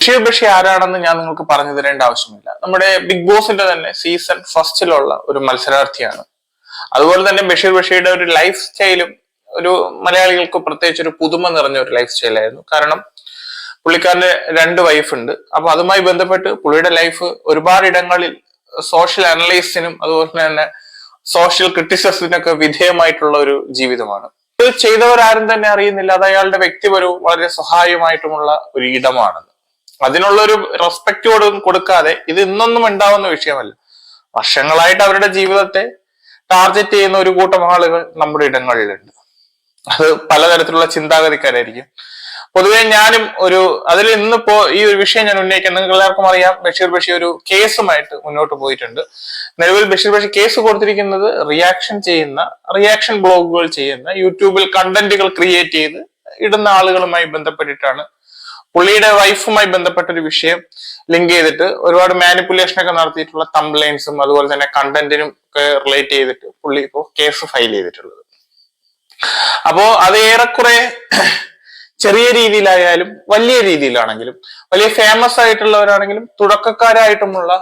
ബഷീർ ബഷീർ ആരാണെന്ന് ഞാൻ നിങ്ങൾക്ക് പറഞ്ഞു തരേണ്ട ആവശ്യമില്ല. നമ്മുടെ ബിഗ് ബോസിന്റെ തന്നെ സീസൺ ഫസ്റ്റിലുള്ള ഒരു മത്സരാർത്ഥിയാണ്. അതുപോലെ തന്നെ ബഷീർ ബഷീറുടെ ഒരു ലൈഫ് സ്റ്റൈലും ഒരു മലയാളികൾക്ക് പ്രത്യേകിച്ച് ഒരു പുതുമ നിറഞ്ഞ ഒരു ലൈഫ് സ്റ്റൈലായിരുന്നു കാരണം പുള്ളിക്കാരന്റെ രണ്ട് വൈഫുണ്ട് അപ്പൊ അതുമായി ബന്ധപ്പെട്ട് പുള്ളിയുടെ ലൈഫ് ഒരുപാട് ഇടങ്ങളിൽ സോഷ്യൽ അനലൈസിനും അതുപോലെ തന്നെ സോഷ്യൽ ക്രിറ്റിസിസത്തിനൊക്കെ വിധേയമായിട്ടുള്ള ഒരു ജീവിതമാണ്. ഇത് ചെയ്തവരാരും തന്നെ അറിയുന്നില്ല. അത് അയാളുടെ വ്യക്തിപരവും വളരെ സഹായമായിട്ടുമുള്ള ഒരു ഇടമാണെന്ന് അതിനുള്ള ഒരു റെസ്പെക്റ്റോടും കൊടുക്കാതെ ഇത് ഇന്നൊന്നും ഉണ്ടാവുന്ന വിഷയമല്ല. വർഷങ്ങളായിട്ട് അവരുടെ ജീവിതത്തെ ടാർഗറ്റ് ചെയ്യുന്ന ഒരു കൂട്ടം ആളുകൾ നമ്മുടെ ഇടങ്ങളിലുണ്ട്. അത് പലതരത്തിലുള്ള ചിന്താഗതിക്കാരായിരിക്കും. പൊതുവെ ഞാനും ഒരു അതിൽ ഇന്നിപ്പോ ഈ ഒരു വിഷയം ഞാൻ ഉന്നയിക്കാൻ നിങ്ങൾക്ക് എല്ലാവർക്കും അറിയാം. ബഷീർ ബഷീർ ഒരു കേസുമായിട്ട് മുന്നോട്ട് പോയിട്ടുണ്ട്. നിലവിൽ ബഷീർ ബഷീർ കേസ് കൊടുത്തിരിക്കുന്നത് റിയാക്ഷൻ ചെയ്യുന്ന റിയാക്ഷൻ ബ്ലോഗുകൾ ചെയ്യുന്ന യൂട്യൂബിൽ കണ്ടന്റുകൾ ക്രിയേറ്റ് ചെയ്ത് ഇടുന്ന ആളുകളുമായി ബന്ധപ്പെട്ടിട്ടാണ് പുള്ളിയുടെ വൈഫുമായി ബന്ധപ്പെട്ട ഒരു വിഷയം ലിങ്ക് ചെയ്തിട്ട് ഒരുപാട് മാനിപ്പുലേഷൻ ഒക്കെ നടത്തിയിട്ടുള്ള കംപ്ലൈൻസും അതുപോലെ തന്നെ കണ്ടന്റിനും ഒക്കെ റിലേറ്റ് ചെയ്തിട്ട് പുള്ളി ഇപ്പോൾ കേസ് ഫയൽ ചെയ്തിട്ടുള്ളത്. അപ്പോ അത് ഏറെക്കുറെ ചെറിയ രീതിയിലായാലും വലിയ രീതിയിലാണെങ്കിലും വലിയ ഫേമസ് ആയിട്ടുള്ളവരാണെങ്കിലും തുടക്കക്കാരായിട്ടുമുള്ള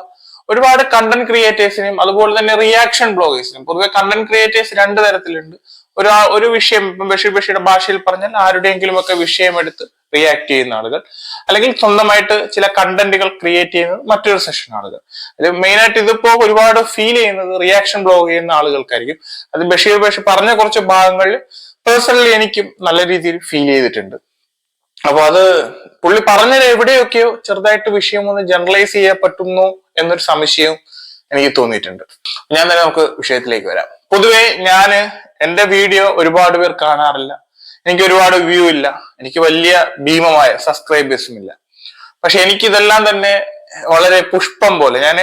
ഒരുപാട് കണ്ടന്റ് ക്രിയേറ്റേഴ്സിനും അതുപോലെ തന്നെ റിയാക്ഷൻ ബ്ലോഗേഴ്സിനും പൊതുവെ കണ്ടന്റ് ക്രിയേറ്റേഴ്സ് രണ്ട് തരത്തിലുണ്ട്. ഒരു ഒരു വിഷയം ബഷീർ ബഷീറുടെ ഭാഷയിൽ പറഞ്ഞാൽ ആരുടെയെങ്കിലും ഒക്കെ വിഷയം എടുത്ത് റിയാക്ട് ചെയ്യുന്ന ആളുകൾ. അല്ലെങ്കിൽ സ്വന്തമായിട്ട് ചില കണ്ടന്റുകൾ ക്രിയേറ്റ് ചെയ്യുന്നത് മറ്റൊരു സെഷൻ ആളുകൾ. അതിൽ മെയിനായിട്ട് ഇതിപ്പോ ഒരുപാട് ഫീൽ ചെയ്യുന്നത് റിയാക്ഷൻ ബ്ലോഗ് ചെയ്യുന്ന ആളുകൾക്കായിരിക്കും. അത് ബഷീർ ബഷീർ പറഞ്ഞ കുറച്ച് ഭാഗങ്ങളിൽ പേഴ്സണലി എനിക്കും നല്ല രീതിയിൽ ഫീൽ ചെയ്തിട്ടുണ്ട്. അപ്പൊ അത് പുള്ളി പറഞ്ഞത് എവിടെയൊക്കെയോ ചെറുതായിട്ട് വിഷയം ഒന്ന് ജനറലൈസ് ചെയ്യാൻ പറ്റുന്നു എന്നൊരു സംശയവും എനിക്ക് തോന്നിയിട്ടുണ്ട്. ഞാൻ തന്നെ നമുക്ക് വിഷയത്തിലേക്ക് വരാം. പൊതുവെ ഞാൻ എന്റെ വീഡിയോ ഒരുപാട് പേർ കാണാറില്ല. എനിക്ക് ഒരുപാട് വ്യൂ ഇല്ല. എനിക്ക് വലിയ ഭീമമായ സബ്സ്ക്രൈബേഴ്സും ഇല്ല. പക്ഷെ എനിക്ക് ഇതെല്ലാം തന്നെ വളരെ പുഷ്പം പോലെ ഞാൻ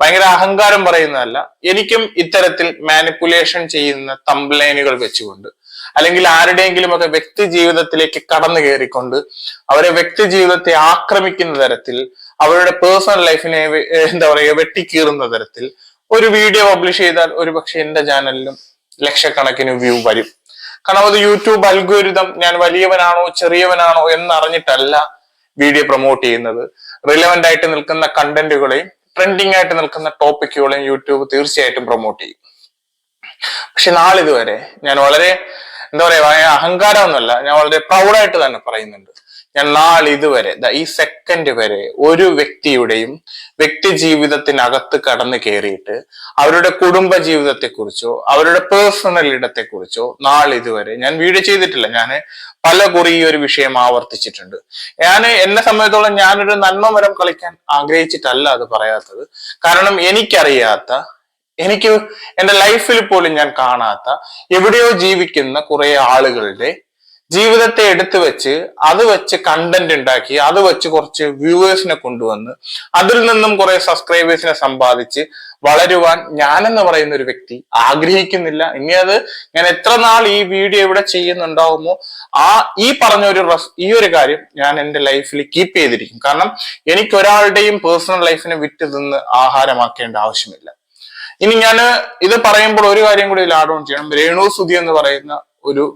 ഭയങ്കര അഹങ്കാരം പറയുന്നതല്ല എനിക്കും ഇത്തരത്തിൽ മാനിപ്പുലേഷൻ ചെയ്യുന്ന തംബ്ലൈനുകൾ വെച്ചുകൊണ്ട് അല്ലെങ്കിൽ ആരുടെയെങ്കിലും ഒക്കെ വ്യക്തി ജീവിതത്തിലേക്ക് കടന്നു കയറിക്കൊണ്ട് അവരെ വ്യക്തി ജീവിതത്തെ ആക്രമിക്കുന്ന തരത്തിൽ അവരുടെ പേഴ്സണൽ ലൈഫിനെ എന്താ പറയുക വെട്ടിക്കീറുന്ന തരത്തിൽ ഒരു വീഡിയോ പബ്ലിഷ് ചെയ്താൽ ഒരു പക്ഷെ എന്റെ ചാനലിലും ലക്ഷക്കണക്കിന് വ്യൂ വരും. കാരണം അത് യൂട്യൂബ് അൽഗോരിതം ഞാൻ വലിയവനാണോ ചെറിയവനാണോ എന്നറിഞ്ഞിട്ടല്ല വീഡിയോ പ്രൊമോട്ട് ചെയ്യുന്നത്. റിലവന്റ് ആയിട്ട് നിൽക്കുന്ന കണ്ടന്റുകളെയും ട്രെൻഡിങ് ആയിട്ട് നിൽക്കുന്ന ടോപ്പിക്കുകളെയും യൂട്യൂബ് തീർച്ചയായിട്ടും പ്രൊമോട്ട് ചെയ്യും. പക്ഷെ നാളിതുവരെ ഞാൻ വളരെ എന്താ പറയാ അഹങ്കാരമൊന്നുമല്ല ഞാൻ വളരെ പ്രൗഡായിട്ട് തന്നെ പറയുന്നുണ്ട്. നാളിതുവരെ ഈ സെക്കൻഡ് വരെ ഒരു വ്യക്തിയുടെയും വ്യക്തി ജീവിതത്തിനകത്ത് കടന്നു കയറിയിട്ട് അവരുടെ കുടുംബ ജീവിതത്തെക്കുറിച്ചോ അവരുടെ പേഴ്സണൽ ഇടത്തെക്കുറിച്ചോ നാളിതുവരെ ഞാൻ വീഡിയോ ചെയ്തിട്ടില്ല. ഞാൻ പല കുറി ഈ ഒരു വിഷയം ആവർത്തിച്ചിട്ടുണ്ട്. ഞാൻ എന്നെ സംബന്ധിച്ചോളം ഞാനൊരു നന്മ മരം കളിക്കാൻ ആഗ്രഹിച്ചിട്ടല്ല അത് പറയാത്തത്. കാരണം എനിക്കറിയാത്ത എനിക്ക് എന്റെ ലൈഫിൽ പോലും ഞാൻ കാണാത്ത എവിടെയോ ജീവിക്കുന്ന കുറെ ആളുകളുടെ ജീവിതത്തെ എടുത്തു വെച്ച് അത് വെച്ച് കണ്ടന്റ് ഉണ്ടാക്കി അത് വെച്ച് കുറച്ച് വ്യൂവേഴ്സിനെ കൊണ്ടുവന്ന് അതിൽ നിന്നും കുറെ സബ്സ്ക്രൈബേഴ്സിനെ സമ്പാദിച്ച് വളരുവാൻ ഞാനെന്ന് പറയുന്ന ഒരു വ്യക്തി ആഗ്രഹിക്കുന്നില്ല. ഇനി അത് ഞാൻ എത്ര നാൾ ഈ വീഡിയോ ഇവിടെ ചെയ്യുന്നുണ്ടാവുമോ? ആ ഈ പറഞ്ഞ ഒരു ഈ ഒരു കാര്യം ഞാൻ എന്റെ ലൈഫിൽ കീപ്പ് ചെയ്തിരിക്കും. കാരണം എനിക്ക് ഒരാളുടെയും പേഴ്സണൽ ലൈഫിനെ വിറ്റ് തിന്ന് ആഹാരമാക്കേണ്ട ആവശ്യമില്ല. ഇനി ഞാൻ ഇത് പറയുമ്പോൾ ഒരു കാര്യം കൂടി ആഡ് ഓൺ ചെയ്യണം. രേണു സുധി എന്ന് പറയുന്ന ഒരു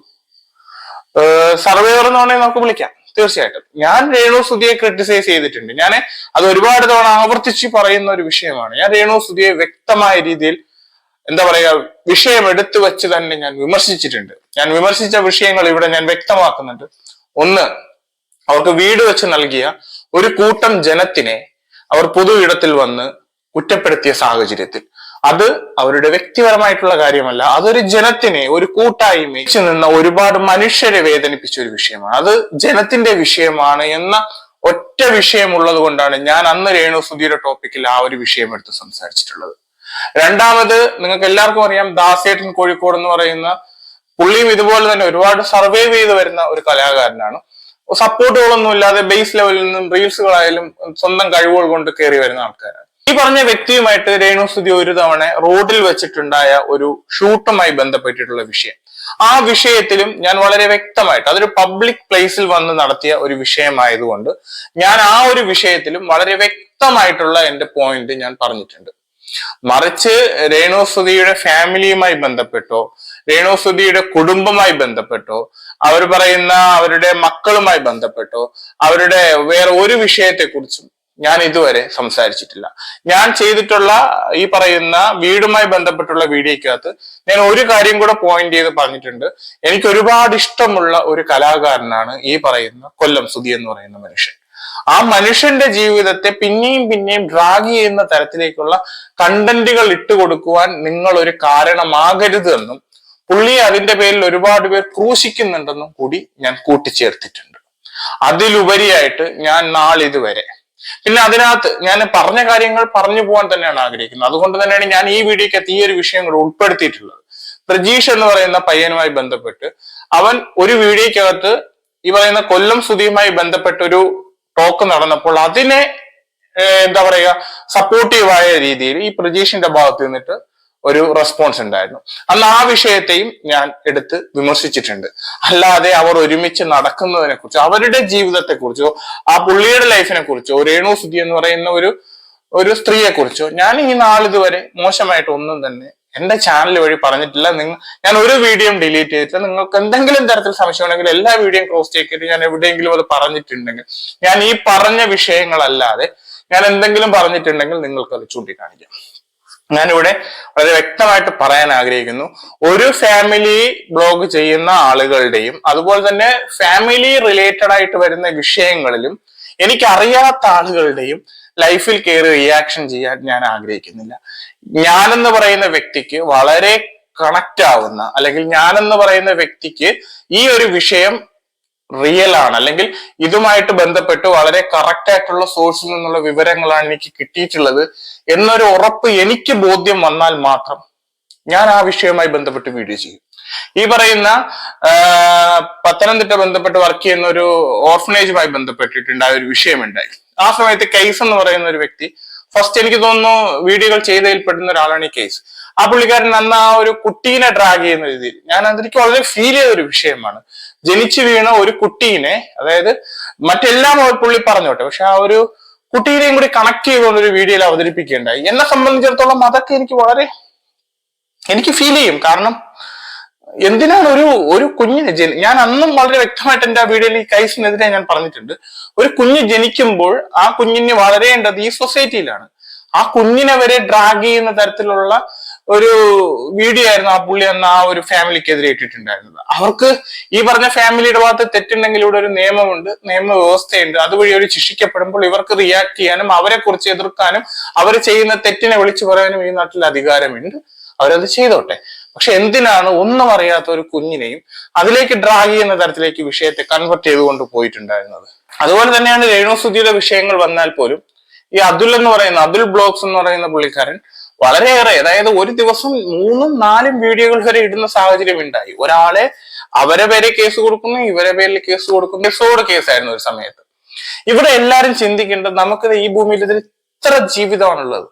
സർവേയർ എന്ന് പറഞ്ഞാൽ നമുക്ക് വിളിക്കാം. തീർച്ചയായിട്ടും. ഞാൻ രേണു സുധിയെ ക്രിട്ടിസൈസ് ചെയ്തിട്ടുണ്ട്. ഞാൻ അത് ഒരുപാട് തവണ ആവർത്തിച്ച് പറയുന്ന ഒരു വിഷയമാണ്. ഞാൻ രേണു സുധിയെ വ്യക്തമായ രീതിയിൽ എന്താ പറയുക വിഷയം എടുത്തു വെച്ച് തന്നെ ഞാൻ വിമർശിച്ചിട്ടുണ്ട്. ഞാൻ വിമർശിച്ച വിഷയങ്ങൾ ഇവിടെ ഞാൻ വ്യക്തമാക്കുന്നുണ്ട്. ഒന്ന് അവർക്ക് വീട് വെച്ച് നൽകിയ ഒരു കൂട്ടം ജനത്തിനെ അവർ പൊതു ഇടത്തിൽ വന്ന് കുറ്റപ്പെടുത്തിയ സാഹചര്യത്തിൽ. അത് അവരുടെ വ്യക്തിപരമായിട്ടുള്ള കാര്യമല്ല. അതൊരു ജനത്തിനെ ഒരു കൂട്ടായ്മ നിന്ന ഒരുപാട് മനുഷ്യരെ വേദനിപ്പിച്ച ഒരു വിഷയമാണ്. അത് ജനത്തിന്റെ വിഷയമാണ് എന്ന ഒറ്റ വിഷയമുള്ളത് കൊണ്ടാണ് ഞാൻ അന്ന് രേണു സുധിയുടെ ടോപ്പിക്കിൽ ആ ഒരു വിഷയം എടുത്ത് സംസാരിച്ചിട്ടുള്ളത്. രണ്ടാമത് നിങ്ങൾക്ക് എല്ലാവർക്കും അറിയാം ദാസേട്ടൻ കോഴിക്കോട് എന്ന് പറയുന്ന പുള്ളിയും ഇതുപോലെ തന്നെ ഒരുപാട് സർവൈവ് ചെയ്ത് വരുന്ന ഒരു കലാകാരനാണ്. സപ്പോർട്ടുകളൊന്നും ഇല്ലാതെ ബേസ് ലെവലിൽ നിന്നും റീൽസുകളായാലും സ്വന്തം കഴിവുകൾ കൊണ്ട് കയറി വരുന്ന ആൾക്കാരാണ്. ഈ പറഞ്ഞ വ്യക്തിയുമായിട്ട് രേണു സ്തുതി ഒരു തവണ റോഡിൽ വെച്ചിട്ടുണ്ടായ ഒരു ഷൂട്ടുമായി ബന്ധപ്പെട്ടിട്ടുള്ള വിഷയം. ആ വിഷയത്തിലും ഞാൻ വളരെ വ്യക്തമായിട്ട് അതൊരു പബ്ലിക് പ്ലേസിൽ വന്ന് നടത്തിയ ഒരു വിഷയമായതുകൊണ്ട് ഞാൻ ആ ഒരു വിഷയത്തിലും വളരെ വ്യക്തമായിട്ടുള്ള എന്റെ പോയിന്റ് ഞാൻ പറഞ്ഞിട്ടുണ്ട്. മറിച്ച് രേണുസുതിയുടെ ഫാമിലിയുമായി ബന്ധപ്പെട്ടോ രേണുസുതിയുടെ കുടുംബമായി ബന്ധപ്പെട്ടോ അവർ പറയുന്ന അവരുടെ മക്കളുമായി ബന്ധപ്പെട്ടോ അവരുടെ വേറെ ഒരു വിഷയത്തെ കുറിച്ചും ഞാൻ ഇതുവരെ സംസാരിച്ചിട്ടില്ല. ഞാൻ ചെയ്തിട്ടുള്ള ഈ പറയുന്ന വീടുമായി ബന്ധപ്പെട്ടുള്ള വീഡിയോയ്ക്കകത്ത് ഞാൻ ഒരു കാര്യം കൂടെ പോയിന്റ് ചെയ്ത് പറഞ്ഞിട്ടുണ്ട്. എനിക്ക് ഒരുപാട് ഇഷ്ടമുള്ള ഒരു കലാകാരനാണ് ഈ പറയുന്ന കൊല്ലം സുധി എന്ന് പറയുന്ന മനുഷ്യൻ. ആ മനുഷ്യന്റെ ജീവിതത്തെ പിന്നെയും പിന്നെയും ഡ്രാഗ് ചെയ്യുന്ന തരത്തിലേക്കുള്ള കണ്ടന്റുകൾ ഇട്ടുകൊടുക്കുവാൻ നിങ്ങൾ ഒരു കാരണമാകരുത് എന്നും പുള്ളിയെ അതിന്റെ പേരിൽ ഒരുപാട് പേർ ക്രൂശിക്കുന്നുണ്ടെന്നും കൂടി ഞാൻ കൂട്ടിച്ചേർത്തിട്ടുണ്ട്. അതിലുപരിയായിട്ട് ഞാൻ നാളിതുവരെ പിന്നെ അതിനകത്ത് ഞാൻ പറഞ്ഞ കാര്യങ്ങൾ പറഞ്ഞു പോകാൻ തന്നെയാണ് ആഗ്രഹിക്കുന്നത്. അതുകൊണ്ട് തന്നെയാണ് ഞാൻ ഈ വീഡിയോക്കകത്ത് ഈ ഒരു വിഷയം കൂടെ ഉൾപ്പെടുത്തിയിട്ടുള്ളത്. പ്രജീഷ് എന്ന് പറയുന്ന പയ്യനുമായി ബന്ധപ്പെട്ട് അവൻ ഒരു വീഡിയോക്കകത്ത് ഈ പറയുന്ന കൊല്ലം സ്തുതിയുമായി ബന്ധപ്പെട്ട ഒരു ടോക്ക് നടന്നപ്പോൾ അതിനെ എന്താ പറയുക സപ്പോർട്ടീവായ രീതിയിൽ ഈ പ്രജീഷിന്റെ ഭാഗത്ത് നിന്നിട്ട് ഒരു റെസ്പോൺസ് ഉണ്ടായിരുന്നു. അന്ന് ആ വിഷയത്തെയും ഞാൻ എടുത്ത് വിമർശിച്ചിട്ടുണ്ട്. അല്ലാതെ അവർ ഒരുമിച്ച് നടക്കുന്നതിനെ കുറിച്ചോ അവരുടെ ജീവിതത്തെ കുറിച്ചോ ആ പുള്ളിയുടെ ലൈഫിനെ കുറിച്ചോ രേണു സുധി എന്ന് പറയുന്ന ഒരു ഒരു സ്ത്രീയെ കുറിച്ചോ ഞാൻ ഈ നാളിതുവരെ മോശമായിട്ട് ഒന്നും തന്നെ എന്റെ ചാനൽ വഴി പറഞ്ഞിട്ടില്ല. നിങ്ങൾ ഞാൻ ഒരു വീഡിയോ ഡിലീറ്റ് ചെയ്തിട്ടില്ല. നിങ്ങൾക്ക് എന്തെങ്കിലും തരത്തിൽ സംശയം ഉണ്ടെങ്കിൽ എല്ലാ വീഡിയോയും ക്രോസ് ചെയ്തിട്ട് ഞാൻ എവിടെയെങ്കിലും അത് പറഞ്ഞിട്ടുണ്ടെങ്കിൽ ഞാൻ ഈ പറഞ്ഞ വിഷയങ്ങളല്ലാതെ ഞാൻ എന്തെങ്കിലും പറഞ്ഞിട്ടുണ്ടെങ്കിൽ നിങ്ങൾക്ക് അത് ചൂണ്ടിക്കാണിക്കാം. ഞാനിവിടെ വളരെ വ്യക്തമായിട്ട് പറയാൻ ആഗ്രഹിക്കുന്നു. ഒരു ഫാമിലി ബ്ലോഗ് ചെയ്യുന്ന ആളുകളുടെയും അതുപോലെ തന്നെ ഫാമിലി റിലേറ്റഡ് ആയിട്ട് വരുന്ന വിഷയങ്ങളിലും എനിക്കറിയാത്ത ആളുകളുടെയും ലൈഫിൽ കയറി റിയാക്ഷൻ ചെയ്യാൻ ഞാൻ ആഗ്രഹിക്കുന്നില്ല. ഞാനെന്ന് പറയുന്ന വ്യക്തിക്ക് വളരെ കണക്റ്റ് ആവുന്ന അല്ലെങ്കിൽ ഞാനെന്ന് പറയുന്ന വ്യക്തിക്ക് ഈ ഒരു വിഷയം റിയൽ ആണ്. അല്ലെങ്കിൽ ഇതുമായിട്ട് ബന്ധപ്പെട്ട് വളരെ കറക്റ്റ് ആയിട്ടുള്ള സോഴ്സിൽ നിന്നുള്ള വിവരങ്ങളാണ് എനിക്ക് കിട്ടിയിട്ടുള്ളത് എന്നൊരു ഉറപ്പ് എനിക്ക് ബോധ്യം വന്നാൽ മാത്രം ഞാൻ ആ വിഷയവുമായി ബന്ധപ്പെട്ട് വീഡിയോ ചെയ്യും. ഈ പറയുന്ന പത്തനംതിട്ട ബന്ധപ്പെട്ട് വർക്ക് ചെയ്യുന്ന ഒരു ഓർഫനേജുമായി ബന്ധപ്പെട്ടിട്ടുണ്ടായ ഒരു വിഷയമുണ്ടായി. ആ സമയത്ത് കേസ് എന്ന് പറയുന്ന ഒരു വ്യക്തി ഫസ്റ്റ് എനിക്ക് തോന്നുന്നു വീഡിയോകൾ ചെയ്തതിൽപ്പെടുന്ന ഒരാളാണ് ഈ കേസ് ആ പുള്ളിക്കാരൻ അന്ന് ആ ഒരു കുട്ടീനെ ഡ്രാഗ് ചെയ്യുന്ന രീതിയിൽ ഞാൻ അതെനിക്ക് വളരെ ഫീൽ ചെയ്ത ഒരു വിഷയമാണ്. ജനിച്ചു വീണ ഒരു കുട്ടീനെ അതായത് മറ്റെല്ലാം പുള്ളി പറഞ്ഞോട്ടെ പക്ഷെ ആ ഒരു കുട്ടീനെയും കൂടി കണക്ട് ചെയ്തുകൊണ്ട് ഒരു വീഡിയോയിൽ അവതരിപ്പിക്കുകയുണ്ടായി. എന്നെ സംബന്ധിച്ചിടത്തോളം അതൊക്കെ എനിക്ക് വളരെ എനിക്ക് ഫീൽ ചെയ്യും. കാരണം എന്തിനാണ് ഒരു ഒരു കുഞ്ഞിന് ജനി ഞാൻ അന്നും വളരെ വ്യക്തമായിട്ട് എന്റെ ആ വീഡിയോയിൽ ഈ കൈസിനെതിരെ ഞാൻ പറഞ്ഞിട്ടുണ്ട്. ഒരു കുഞ്ഞ് ജനിക്കുമ്പോൾ ആ കുഞ്ഞിന് വളരേണ്ടത് ഈ സൊസൈറ്റിയിലാണ് ആ കുഞ്ഞിനെ വരെ ഡ്രാഗ് ചെയ്യുന്ന തരത്തിലുള്ള ഒരു വീഡിയോ ആയിരുന്നു ആ പുള്ളി അന്ന് ആ ഒരു ഫാമിലിക്കെതിരെ ഇട്ടിട്ടുണ്ടായിരുന്നത്. അവർക്ക് ഈ പറഞ്ഞ ഫാമിലിയുടെ ഭാഗത്ത് തെറ്റുണ്ടെങ്കിൽ ഇവിടെ ഒരു നിയമമുണ്ട് നിയമ വ്യവസ്ഥയുണ്ട് അതുവഴി അവർ ശിക്ഷിക്കപ്പെടുമ്പോൾ ഇവർക്ക് റിയാക്ട് ചെയ്യാനും അവരെ കുറിച്ച് എതിർക്കാനും അവർ ചെയ്യുന്ന തെറ്റിനെ വിളിച്ചു പറയാനും ഈ നാട്ടിൽ അധികാരമുണ്ട്. അവരത് ചെയ്തോട്ടെ. പക്ഷെ എന്തിനാണ് ഒന്നും അറിയാത്ത ഒരു കുഞ്ഞിനെയും അതിലേക്ക് ഡ്രാഗ് ചെയ്യുന്ന തരത്തിലേക്ക് വിഷയത്തെ കൺവെർട്ട് ചെയ്തുകൊണ്ട് പോയിട്ടുണ്ടായിരുന്നത്? അതുപോലെ തന്നെയാണ് രേണു സുധിയുടെ വിഷയങ്ങൾ വന്നാൽ പോലും ഈ അതുൽ എന്ന് പറയുന്ന അതുൽ ബ്ലോഗ്സ് എന്ന് പറയുന്ന പുള്ളിക്കാരൻ വളരെയേറെ അതായത് ഒരു ദിവസം മൂന്നും നാലും വീഡിയോകൾ വരെ ഇടുന്ന സാഹചര്യം ഉണ്ടായി. ഒരാളെ അവരെ പേരെ കേസ് കൊടുക്കുന്നു ഇവരെ പേരിൽ കേസ് കൊടുക്കുന്നു. കേസോട് കേസായിരുന്നു ഒരു സമയത്ത്. ഇവിടെ എല്ലാരും ചിന്തിക്കേണ്ടത് നമുക്ക് ഈ ഭൂമിയിൽ ഇതിൽ ഇത്ര ജീവിതമാണുള്ളത്.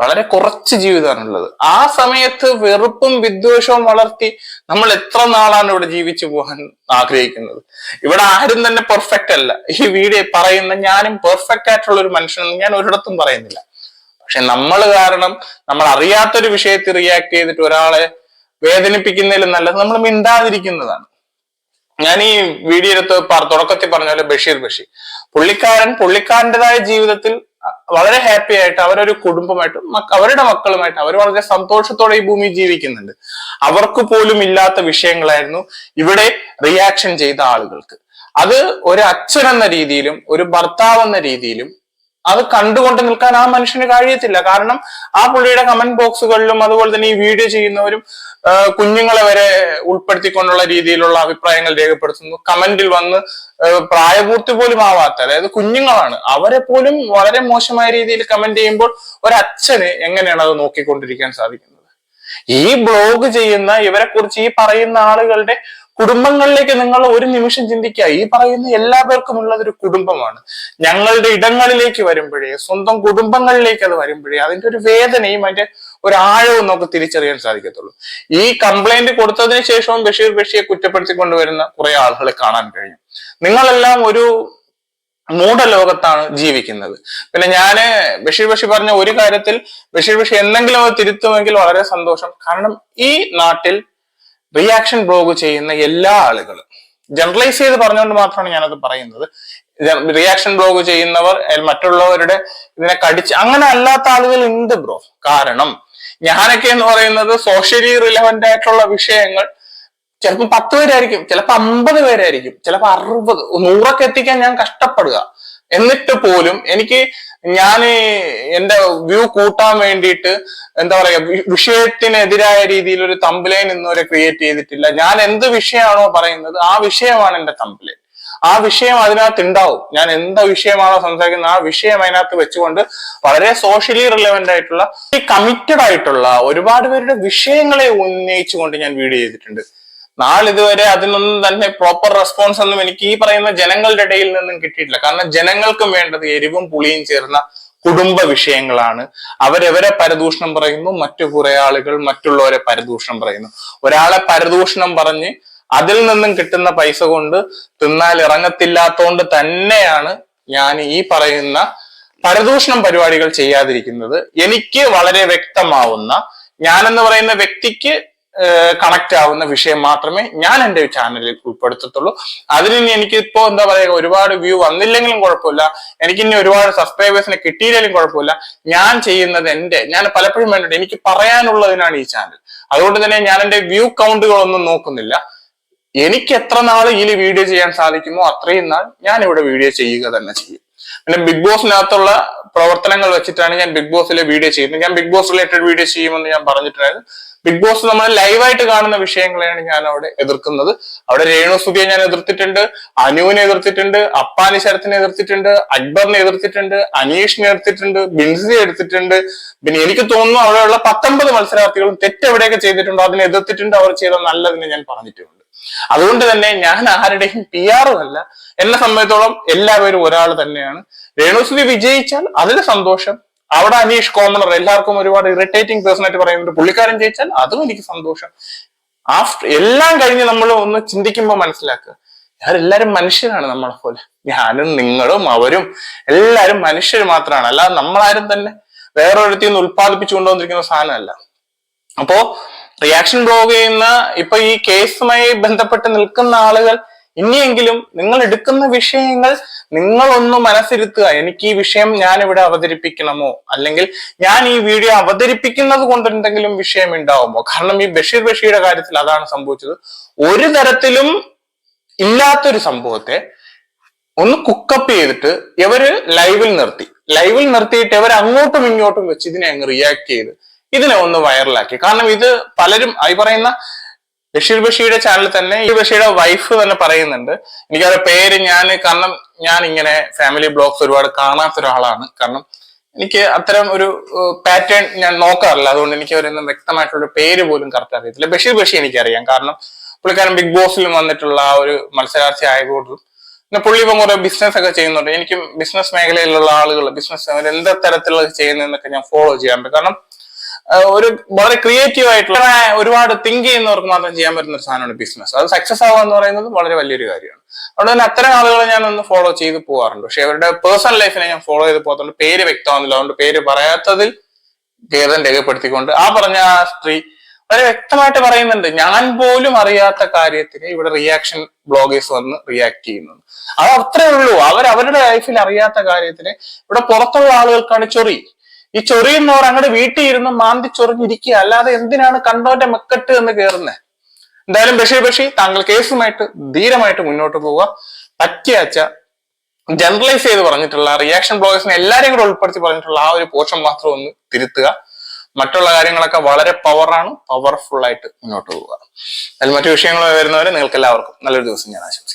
വളരെ കുറച്ച് ജീവിതമാണുള്ളത്. ആ സമയത്ത് വെറുപ്പും വിദ്വേഷവും വളർത്തി നമ്മൾ എത്ര നാളാണ് ഇവിടെ ജീവിച്ചു പോകാൻ ആഗ്രഹിക്കുന്നത്? ഇവിടെ ആരും തന്നെ പെർഫെക്റ്റ് അല്ല. ഈ വീഡിയോ പറയുന്ന ഞാനും പെർഫെക്റ്റ് ആയിട്ടുള്ള ഒരു മനുഷ്യനെന്ന് ഞാൻ ഒരിടത്തും പറയുന്നില്ല. പക്ഷെ നമ്മൾ കാരണം നമ്മൾ അറിയാത്തൊരു വിഷയത്തിൽ റിയാക്ട് ചെയ്തിട്ട് ഒരാളെ വേദനിപ്പിക്കുന്നതിലും നല്ലത് നമ്മൾ മിണ്ടാതിരിക്കുന്നതാണ്. ഞാൻ ഈ വീഡിയോ എടുത്ത് തുടക്കത്തിൽ പറഞ്ഞ പോലെ ബഷീർ ബഷീർ പുള്ളിക്കാരൻ പുള്ളിക്കാരന്റെതായ ജീവിതത്തിൽ വളരെ ഹാപ്പി ആയിട്ട് അവരൊരു കുടുംബമായിട്ട് അവരുടെ മക്കളുമായിട്ട് അവർ വളരെ സന്തോഷത്തോടെ ഈ ഭൂമി ജീവിക്കുന്നുണ്ട്. അവർക്ക് പോലും ഇല്ലാത്ത വിഷയങ്ങളായിരുന്നു ഇവിടെ റിയാക്ഷൻ ചെയ്ത ആളുകൾക്ക്. അത് ഒരു അച്ഛൻ എന്ന രീതിയിലും ഒരു ഭർത്താവ് എന്ന രീതിയിലും അത് കണ്ടുകൊണ്ട് നിൽക്കാൻ ആ മനുഷ്യന് കഴിയത്തില്ല. കാരണം ആ പുള്ളിയുടെ കമന്റ് ബോക്സുകളിലും അതുപോലെ തന്നെ ഈ വീഡിയോ ചെയ്യുന്നവരും കുഞ്ഞുങ്ങളെ വരെ ഉൾപ്പെടുത്തിക്കൊണ്ടുള്ള രീതിയിലുള്ള അഭിപ്രായങ്ങൾ രേഖപ്പെടുത്തുന്നു. കമന്റിൽ വന്ന് പ്രായപൂർത്തി പോലും ആവാത്ത അതായത് കുഞ്ഞുങ്ങളാണ്. അവരെ പോലും വളരെ മോശമായ രീതിയിൽ കമന്റ് ചെയ്യുമ്പോൾ ഒരച്ഛന് എങ്ങനെയാണ് അത് നോക്കിക്കൊണ്ടിരിക്കാൻ സാധിക്കുന്നത്? ഈ ബ്ലോഗ് ചെയ്യുന്ന ഇവരെ കുറിച്ച് ഈ പറയുന്ന ആളുകളുടെ കുടുംബങ്ങളിലേക്ക് നിങ്ങൾ ഒരു നിമിഷം ചിന്തിക്കുക. ഈ പറയുന്ന എല്ലാ പേർക്കും ഒരു കുടുംബമാണ്. ഞങ്ങളുടെ ഇടങ്ങളിലേക്ക് വരുമ്പോഴേ സ്വന്തം കുടുംബങ്ങളിലേക്ക് അത് വരുമ്പോഴേ അതിന്റെ ഒരു വേദനയും അതിന്റെ ഒരു ആഴവും നമുക്ക് തിരിച്ചറിയാൻ സാധിക്കത്തുള്ളൂ. ഈ കംപ്ലൈന്റ് കൊടുത്തതിന് ശേഷവും ബഷീർ ബഷിയെ കുറ്റപ്പെടുത്തിക്കൊണ്ടുവരുന്ന കുറെ ആളുകളെ കാണാൻ കഴിയും. നിങ്ങളെല്ലാം ഒരു മൂഢലോകത്താണ് ജീവിക്കുന്നത്. പിന്നെ ഞാൻ ബഷീർ ബഷി പറഞ്ഞ ഒരു കാര്യത്തിൽ ബഷീർ ബഷി എന്തെങ്കിലും തിരുത്തുമെങ്കിൽ വളരെ സന്തോഷം. കാരണം ഈ നാട്ടിൽ റിയാക്ഷൻ ബ്ലോഗ് ചെയ്യുന്ന എല്ലാ ആളുകളും. ജനറലൈസ് ചെയ്ത് പറഞ്ഞുകൊണ്ട് മാത്രമാണ് ഞാനത് പറയുന്നത്. റിയാക്ഷൻ ബ്ലോഗ് ചെയ്യുന്നവർ മറ്റുള്ളവരുടെ ഇതിനെ കടിച്ച് അങ്ങനെ അല്ലാത്ത ആളുകൾ ഉണ്ട് ബ്രോ കാരണം ഞാനൊക്കെ എന്ന് പറയുന്നത് സോഷ്യലി റിലവന്റ് ആയിട്ടുള്ള വിഷയങ്ങൾ ചിലപ്പോൾ പത്ത് പേരായിരിക്കും ചിലപ്പോൾ അമ്പത് പേരായിരിക്കും ചിലപ്പോൾ അറുപത് നൂറൊക്കെ എത്തിക്കാൻ ഞാൻ കഷ്ടപ്പെടുക. എന്നിട്ട് പോലും എനിക്ക് ഞാൻ എന്റെ വ്യൂ കൂട്ടാൻ വേണ്ടിയിട്ട് എന്താ പറയാ വിഷയത്തിനെതിരായ രീതിയിൽ ഒരു തമ്പ്ലൈൻ ഇന്നുവരെ ക്രിയേറ്റ് ചെയ്തിട്ടില്ല. ഞാൻ എന്ത് വിഷയമാണോ പറയുന്നത് ആ വിഷയമാണ് എന്റെ തമ്പ്ലൈൻ. ആ വിഷയം അതിനകത്ത് ഉണ്ടാവും ഞാൻ എന്താ വിഷയമാണോ സംസാരിക്കുന്നത് ആ വിഷയം അതിനകത്ത് വെച്ചുകൊണ്ട് വളരെ സോഷ്യലി റിലവന്റ് ആയിട്ടുള്ള കമ്മിറ്റഡ് ആയിട്ടുള്ള ഒരുപാട് പേരുടെ വിഷയങ്ങളെ ഉന്നയിച്ചുകൊണ്ട് ഞാൻ വീഡിയോ ചെയ്തിട്ടുണ്ട്. നാളിതുവരെ അതിനൊന്നും തന്നെ പ്രോപ്പർ റെസ്പോൺസ് ഒന്നും എനിക്ക് ഈ പറയുന്ന ജനങ്ങളുടെ ഇടയിൽ നിന്നും കിട്ടിയിട്ടില്ല. കാരണം ജനങ്ങൾക്കും വേണ്ടത് എരിവും പുളിയും ചേർന്ന കുടുംബ വിഷയങ്ങളാണ്. അവരെവരെ പരദൂഷണം പറയുന്നു? മറ്റു കുറെ ആളുകൾ മറ്റുള്ളവരെ പരദൂഷണം പറയുന്നു. ഒരാളെ പരദൂഷണം പറഞ്ഞ് അതിൽ നിന്നും കിട്ടുന്ന പൈസ കൊണ്ട് തിന്നാൽ ഇറങ്ങത്തില്ലാത്തോണ്ട് തന്നെയാണ് ഞാൻ ഈ പറയുന്ന പരദൂഷണം പരിപാടികൾ ചെയ്യാതിരിക്കുന്നത്. എനിക്ക് വളരെ വ്യക്തമാവുന്ന ഞാനെന്ന് പറയുന്ന വ്യക്തിക്ക് കണക്ട് ആവുന്ന വിഷയം മാത്രമേ ഞാൻ എന്റെ ചാനലിൽ ഉൾപ്പെടുത്തത്തുള്ളൂ. അതിന് എനിക്ക് ഇപ്പോ എന്താ പറയുക ഒരുപാട് വ്യൂ വന്നില്ലെങ്കിലും കുഴപ്പമില്ല. എനിക്ക് ഇനി ഒരുപാട് സബ്സ്ക്രൈബേഴ്സിനെ കിട്ടിയില്ലെങ്കിലും കുഴപ്പമില്ല. ഞാൻ ചെയ്യുന്നത് എന്റെ ഞാൻ പലപ്പോഴും വേണ്ടിട്ട് എനിക്ക് പറയാനുള്ളതിനാണ് ഈ ചാനൽ അതുകൊണ്ട് തന്നെ ഞാൻ എന്റെ വ്യൂ കൗണ്ടുകളൊന്നും നോക്കുന്നില്ല. എനിക്ക് എത്ര നാൾ ഇതിൽ വീഡിയോ ചെയ്യാൻ സാധിക്കുമോ അത്രയും നാൾ ഞാൻ ഇവിടെ വീഡിയോ ചെയ്യുക തന്നെ ചെയ്യും. പിന്നെ ബിഗ് ബോസിനകത്തുള്ള പ്രവർത്തനങ്ങൾ വെച്ചിട്ടാണ് ഞാൻ ബിഗ് ബോസിലെ വീഡിയോ ചെയ്യുന്നത്. ഞാൻ ബിഗ് ബോസ് റിലേറ്റഡ് വീഡിയോ ചെയ്യുമെന്ന് ഞാൻ പറഞ്ഞിട്ടുണ്ടായിരുന്നു. ബിഗ് ബോസ് നമ്മൾ ലൈവായിട്ട് കാണുന്ന വിഷയങ്ങളെയാണ് ഞാൻ അവിടെ എതിർക്കുന്നത്. അവിടെ രേണു സുധിയെ ഞാൻ എതിർത്തിട്ടുണ്ട് അനുവിനെ എതിർത്തിട്ടുണ്ട് അപ്പാനി ശരത്തിനെ എതിർത്തിട്ടുണ്ട് അക്ബറിനെ എതിർത്തിട്ടുണ്ട് അനീഷിനെ എതിർത്തിട്ടുണ്ട് ബിൻസിനെ എടുത്തിട്ടുണ്ട് പിന്നെ എനിക്ക് തോന്നുന്നു അവിടെയുള്ള പത്തൊമ്പത് മത്സരാർത്ഥികളും തെറ്റെവിടെയൊക്കെ ചെയ്തിട്ടുണ്ടോ അതിനെ എതിർത്തിട്ടുണ്ട് അവർ ചെയ്ത നല്ലതിനെ ഞാൻ പറഞ്ഞിട്ടുമുണ്ട് അതുകൊണ്ട് തന്നെ ഞാൻ ആരുടെയും പി ആറും അല്ല എന്നെ സംബന്ധിച്ചോളം എല്ലാവരും ഒരാൾ തന്നെയാണ്. രേണുസുതി വിജയിച്ചാൽ അതിൽ സന്തോഷം. അവിടെ അനീഷ് കോമണർ എല്ലാവർക്കും ഒരുപാട് ഇറിറ്റേറ്റിംഗ് പേഴ്സൺ ആയിട്ട് പറയുന്നുണ്ട്. പുള്ളിക്കാരൻ ജയിച്ചാൽ അതും എനിക്ക് സന്തോഷം. ആഫ്റ്റർ എല്ലാം കഴിഞ്ഞ് നമ്മൾ ഒന്ന് ചിന്തിക്കുമ്പോൾ മനസ്സിലാക്കുക. എല്ലാവരും മനുഷ്യരാണ് നമ്മളെ പോലെ. ഞാനും നിങ്ങളും അവരും എല്ലാവരും മനുഷ്യർ മാത്രമാണ് അല്ലാതെ നമ്മളാരും തന്നെ വേറൊരിടത്തിൽ നിന്ന് ഉത്പാദിപ്പിച്ചു കൊണ്ടുവന്നിരിക്കുന്ന സാധനമല്ല. അപ്പോ റിയാക്ഷൻ ബ്ലോഗ് ചെയ്യുന്ന ഇപ്പൊ ഈ കേസുമായി ബന്ധപ്പെട്ട് നിൽക്കുന്ന ആളുകൾ ഇനിയെങ്കിലും നിങ്ങൾ എടുക്കുന്ന വിഷയങ്ങൾ നിങ്ങളൊന്ന് മനസ്സിരുത്തുക. എനിക്ക് ഈ വിഷയം ഞാൻ ഇവിടെ അവതരിപ്പിക്കണമോ? അല്ലെങ്കിൽ ഞാൻ ഈ വീഡിയോ അവതരിപ്പിക്കുന്നത് കൊണ്ട് എന്തെങ്കിലും വിഷയം ഉണ്ടാവുമോ? കാരണം ഈ ബഷീർ ബഷീയുടെ കാര്യത്തിൽ അതാണ് സംഭവിച്ചത്. ഒരു തരത്തിലും ഇല്ലാത്തൊരു സംഭവത്തെ ഒന്ന് കുക്കപ്പ് ചെയ്തിട്ട് ഇവർ ലൈവിൽ നിർത്തി. ലൈവിൽ നിർത്തിയിട്ട് ഇവർ അങ്ങോട്ടും ഇങ്ങോട്ടും വെച്ച് ഇതിനെ അങ്ങ് റിയാക്ട് ചെയ്ത്. ഇതിനെ ഒന്ന് വൈറലാക്കി. കാരണം ഇത് പലരും ഈ പറയുന്ന ബഷീർ ബഷീയുടെ ചാനലിൽ തന്നെ ഈ ബഷീയുടെ വൈഫ് തന്നെ പറയുന്നുണ്ട്. എനിക്കവരുടെ പേര് ഞാൻ കാരണം ഞാൻ ഇങ്ങനെ ഫാമിലി ബ്ലോഗ്സ് ഒരുപാട് കാണാത്ത ഒരാളാണ്. കാരണം എനിക്ക് അത്തരം ഒരു പാറ്റേൺ ഞാൻ നോക്കാറില്ല. അതുകൊണ്ട് എനിക്ക് അവരൊന്നും വ്യക്തമായിട്ടുള്ള പേര് പോലും കറക്റ്റ് അറിയത്തില്ല. ബഷീർ ബഷീർ എനിക്കറിയാം. കാരണം പുള്ളിക്കാരൻ ബിഗ് ബോസിലും വന്നിട്ടുള്ള ആ ഒരു മത്സരാർത്ഥി ആയതുകൊണ്ടും പിന്നെ പുള്ളി ഇപ്പം കുറെ ബിസിനസ് ഒക്കെ ചെയ്യുന്നുണ്ട്. എനിക്കും ബിസിനസ് മേഖലയിലുള്ള ആളുകൾ ബിസിനസ് അവർ എന്ത് തരത്തിലുള്ള ചെയ്യുന്നതെന്നൊക്കെ ഞാൻ ഫോളോ ചെയ്യാറുണ്ട്. കാരണം ഒരു വളരെ ക്രിയേറ്റീവ് ആയിട്ടുള്ള ഒരുപാട് തിങ്ക് ചെയ്യുന്നവർക്ക് മാത്രം ചെയ്യാൻ പറ്റുന്ന ഒരു സാധനമാണ് ബിസിനസ് അത് സക്സസ് ആവുക എന്ന് പറയുന്നത് വളരെ വലിയൊരു കാര്യമാണ്. അതുകൊണ്ട് തന്നെ അത്തരം ആളുകളെ ഞാൻ ഒന്ന് ഫോളോ ചെയ്ത് പോകാറുണ്ട്. പക്ഷെ അവരുടെ പേഴ്സണൽ ലൈഫിനെ ഞാൻ ഫോളോ ചെയ്ത് പോകാത്തതുകൊണ്ട് പേര് വ്യക്തമാകുന്നില്ല അതുകൊണ്ട് പേര് പറയാത്തതിൽ ഖേദം രേഖപ്പെടുത്തിക്കൊണ്ട് ആ പറഞ്ഞ ആ സ്ത്രീ വളരെ വ്യക്തമായിട്ട് പറയുന്നുണ്ട് ഞാൻ പോലും അറിയാത്ത കാര്യത്തിന് ഇവിടെ റിയാക്ഷൻ ബ്ലോഗേഴ്സ് വന്ന് റിയാക്ട് ചെയ്യുന്നുണ്ട്. അത് അത്രേ ഉള്ളൂ. അവർ അവരുടെ ലൈഫിൽ അറിയാത്ത കാര്യത്തിന് ഇവിടെ പുറത്തുള്ള ആളുകൾക്കാണ് ചൊറി. ഈ ചൊറിയുന്നവർ അങ്ങോട്ട് വീട്ടിൽ ഇരുന്ന് മാന്തി ചൊറിഞ്ഞിരിക്കുക. അല്ലാതെ എന്തിനാണ് കണ്ടോന്റെ മെക്കെട്ട് എന്ന് കയറുന്നത് എന്തായാലും ബഷീർ ബഷീർ താങ്കൾ കേസുമായിട്ട് ധീരമായിട്ട് മുന്നോട്ട് പോവുക. പറ്റിയാച്ച ജനറലൈസ് ചെയ്ത് പറഞ്ഞിട്ടുള്ള റിയാക്ഷൻ ബ്ലോഗേഴ്സിനെ എല്ലാരെയും കൂടെ ഉൾപ്പെടുത്തി പറഞ്ഞിട്ടുള്ള ആ ഒരു പോർഷൻ മാത്രം ഒന്ന് തിരുത്തുക. മറ്റുള്ള കാര്യങ്ങളൊക്കെ വളരെ പവറാണ് പവർഫുൾ ആയിട്ട് മുന്നോട്ട് പോവുക. അതിൽ മറ്റു വിഷയങ്ങൾ വരുന്നവരെ നിങ്ങൾക്ക് എല്ലാവർക്കും നല്ലൊരു ദിവസം ഞാൻ ആശംസിക്കുന്നു.